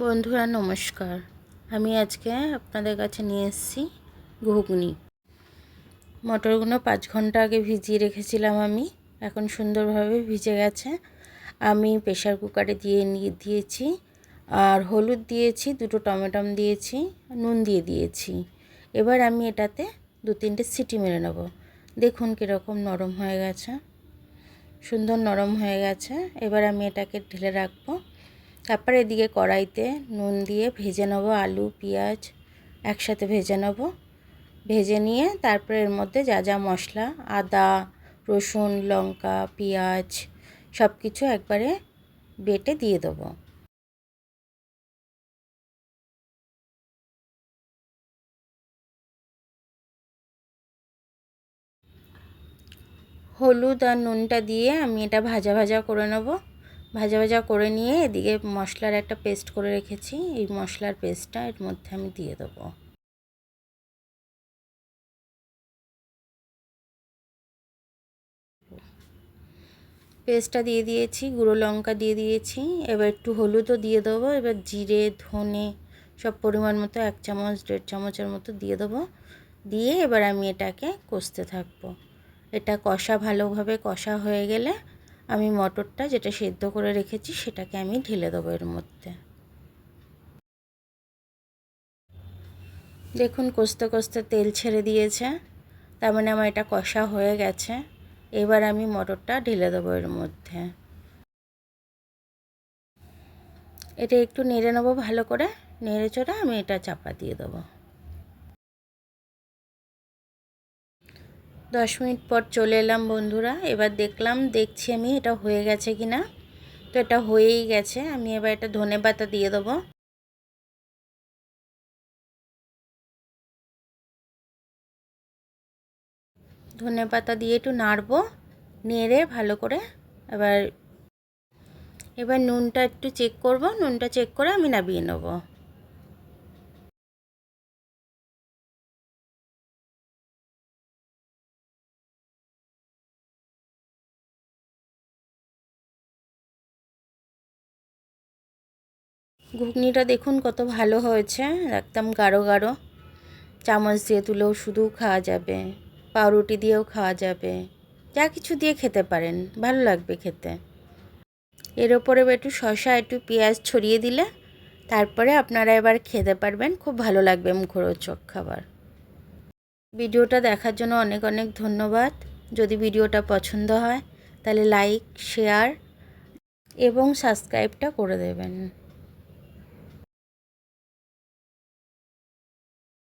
বন্ধুরা, নমস্কার। আমি আজকে আপনাদের কাছে নিয়ে এসেছি ঘুগনি। মটরগুলো পাঁচ ঘণ্টা আগে ভিজিয়ে রেখেছিলাম আমি। এখন সুন্দরভাবে ভিজে গেছে। আমি প্রেশার কুকারে দিয়ে দিয়েছি। আর হলুদ দিয়েছি, দুটো টমেটম দিয়েছি, নুন দিয়ে দিয়েছি। এবার আমি এটাতে দু তিনটে সিটি মেরে নেব। দেখুন কীরকম নরম হয়ে গেছে। সুন্দর নরম হয়ে গেছে। এবার আমি এটাকে ঢেলে রাখব। তারপর এদিকে কড়াইতে নুন দিয়ে ভেজে নেব আলু, পেঁয়াজ একসাথে ভেজে নেব। ভেজে নিয়ে তারপরে এর মধ্যে যা যা মশলা, আদা, রসুন, লঙ্কা, পেঁয়াজ সব কিছু একবারে বেটে দিয়ে দেবো। হলুদ আর নুনটা দিয়ে আমি এটা ভাজা ভাজা করে নেব। ভাজা ভাজা করে নিয়ে এদিকে মশলার একটা পেস্ট করে রেখেছি। এই মশলার পেস্টটা এর মধ্যে আমি দিয়ে দেবো। পেস্টটা দিয়ে দিয়েছি, গুঁড়ো লঙ্কা দিয়ে দিয়েছি, এবার একটু হলুদও দিয়ে দেবো, এবার জিরে, ধনে সব পরিমাণ মতো এক চামচ, দেড় চামচের মতো দিয়ে দেবো। দিয়ে এবার আমি এটাকে কষতে থাকব। এটা কষা ভালোভাবে কষা হয়ে গেলে আমি মটরটা যেটা সেদ্ধ করে রেখেছি, সেটাকে আমি ঢেলে দেবো এর মধ্যে। দেখুন, কষতে কষতে তেল ছেড়ে দিয়েছে। তার মানে আমার এটা কষা হয়ে গেছে। এবার আমি মটরটা ঢেলে দেবো এর মধ্যে। এটা একটু নেড়ে নেব ভালো করে। নেড়ে চড়ে আমি এটা চাপা দিয়ে দেবো। দশ মিনিট পর চলে এলাম বন্ধুরা। এবার দেখলাম দেখছি আমি এটা হয়ে গেছে কি না তো এটা হয়েই গেছে। আমি এবার এটা ধনে পাতা দিয়ে দেবো। ধনে পাতা দিয়ে একটু নাড়বো, নেড়ে ভালো করে এবার এবার নুনটা একটু চেক করব। নুনটা চেক করে আমি নামিয়ে নেব। ঘুগনিটা দেখুন কত ভালো হয়েছে। একদম গাঢ় গাঢ়। চামচ দিয়ে তুলেও শুধু খাওয়া যাবে। পাউরুটি দিয়েও খাওয়া যাবে। যা কিছু দিয়ে খেতে পারেন। ভালো লাগবে খেতে। এর ওপরে একটু শশা একটু পেঁয়াজ ছড়িয়ে দিলে তারপরে আপনারা এবার খেতে পারবেন। খুব ভালো লাগবে মুখরোচক খাবার। ভিডিওটা দেখার জন্য অনেক অনেক ধন্যবাদ। যদি ভিডিওটা পছন্দ হয় তাহলে লাইক, শেয়ার এবং সাবস্ক্রাইবটা করে দেবেন।